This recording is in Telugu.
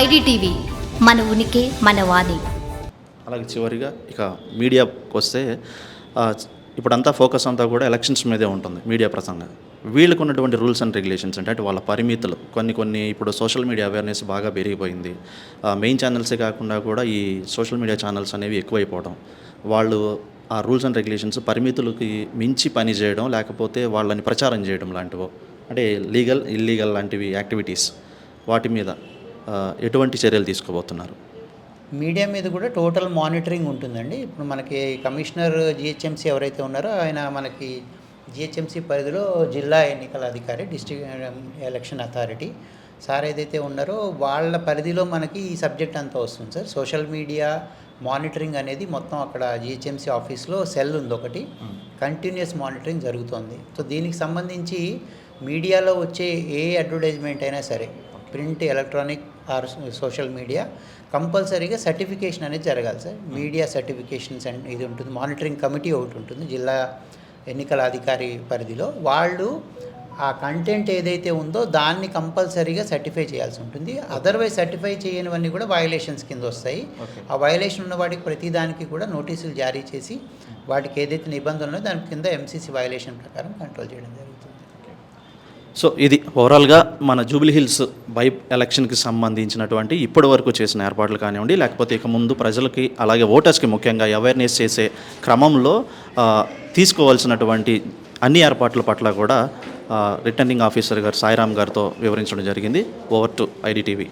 ఐడిటీవీ మన ఉనికి మన వాణి. అలాగే చివరిగా ఇక మీడియాకి వస్తే ఇప్పుడంతా ఫోకస్ అంతా కూడా ఎలక్షన్స్ మీదే ఉంటుంది మీడియా ప్రసంగం. వీళ్ళకు ఉన్నటువంటి రూల్స్ అండ్ రెగ్యులేషన్స్ అంటే అంటే వాళ్ళ పరిమితులు. కొన్ని కొన్ని ఇప్పుడు సోషల్ మీడియా అవేర్నెస్ బాగా పెరిగిపోయింది. మెయిన్ ఛానల్సే కాకుండా కూడా ఈ సోషల్ మీడియా ఛానల్స్ అనేవి ఎక్కువైపోవడం. వాళ్ళు ఆ రూల్స్ అండ్ రెగ్యులేషన్స్ పరిమితులకి మించి పని చేయడం లేకపోతే వాళ్ళని ప్రచారం చేయడం లాంటివో అంటే లీగల్ ఇల్లీగల్ లాంటివి యాక్టివిటీస్ వాటి మీద. ఎటువంటి చర్యలు తీసుకోబోతున్నారు? మీడియా మీద కూడా టోటల్ మానిటరింగ్ ఉంటుందండి. ఇప్పుడు మనకి కమిషనర్ జిహెచ్ఎంసీ ఎవరైతే ఉన్నారో ఆయన మనకి జిహెచ్ఎంసీ పరిధిలో జిల్లా ఎన్నికల అధికారి డిస్ట్రిక్ట్ ఎలక్షన్ అథారిటీ సార్ ఏదైతే ఉన్నారో వాళ్ళ పరిధిలో మనకి ఈ సబ్జెక్ట్ అంతా వస్తుంది సార్. సోషల్ మీడియా మానిటరింగ్ అనేది మొత్తం అక్కడ జిహెచ్ఎంసీ ఆఫీస్లో సెల్ ఉంది ఒకటి. కంటిన్యూస్ మానిటరింగ్ జరుగుతోంది. సో దీనికి సంబంధించి మీడియాలో వచ్చే ఏ అడ్వర్టైజ్మెంట్ అయినా సరే print electronic or social media కంపల్సరీగా సర్టిఫికేషన్ అనేది జరగాలి సార్. మీడియా సర్టిఫికేషన్స్ అండ్ ఇది ఉంటుంది మానిటరింగ్ కమిటీ ఒకటి ఉంటుంది జిల్లా ఎన్నికల అధికారి పరిధిలో. వాళ్ళు ఆ కంటెంట్ ఏదైతే ఉందో దాన్ని కంపల్సరీగా సర్టిఫై చేయాల్సి ఉంటుంది. అదర్వైజ్ సర్టిఫై చేయనివన్నీ కూడా వయలేషన్స్ కింద వస్తాయి. ఆ వయలేషన్ ఉన్న వాటికి ప్రతి దానికి కూడా నోటీసులు జారీ చేసి వాటికి ఏదైతే నిబంధనలు దాని కింద ఎంసీసీ వయలేషన్ ప్రకారం కంట్రోల్ చేయడం జరుగుతుంది. సో ఇది ఓవరాల్గా మన జూబ్లీ హిల్స్ బై ఎలక్షన్కి సంబంధించినటువంటి ఇప్పటి వరకు చేసిన ఏర్పాట్లు కానివ్వండి లేకపోతే ఇక ముందు ప్రజలకి అలాగే ఓటర్స్కి ముఖ్యంగా అవేర్నెస్ చేసే క్రమంలో తీసుకోవాల్సినటువంటి అన్ని ఏర్పాట్ల పట్ల కూడా రిటర్నింగ్ ఆఫీసర్ గారు సాయిరామ్ గారితో వివరించడం జరిగింది. Over to IDTV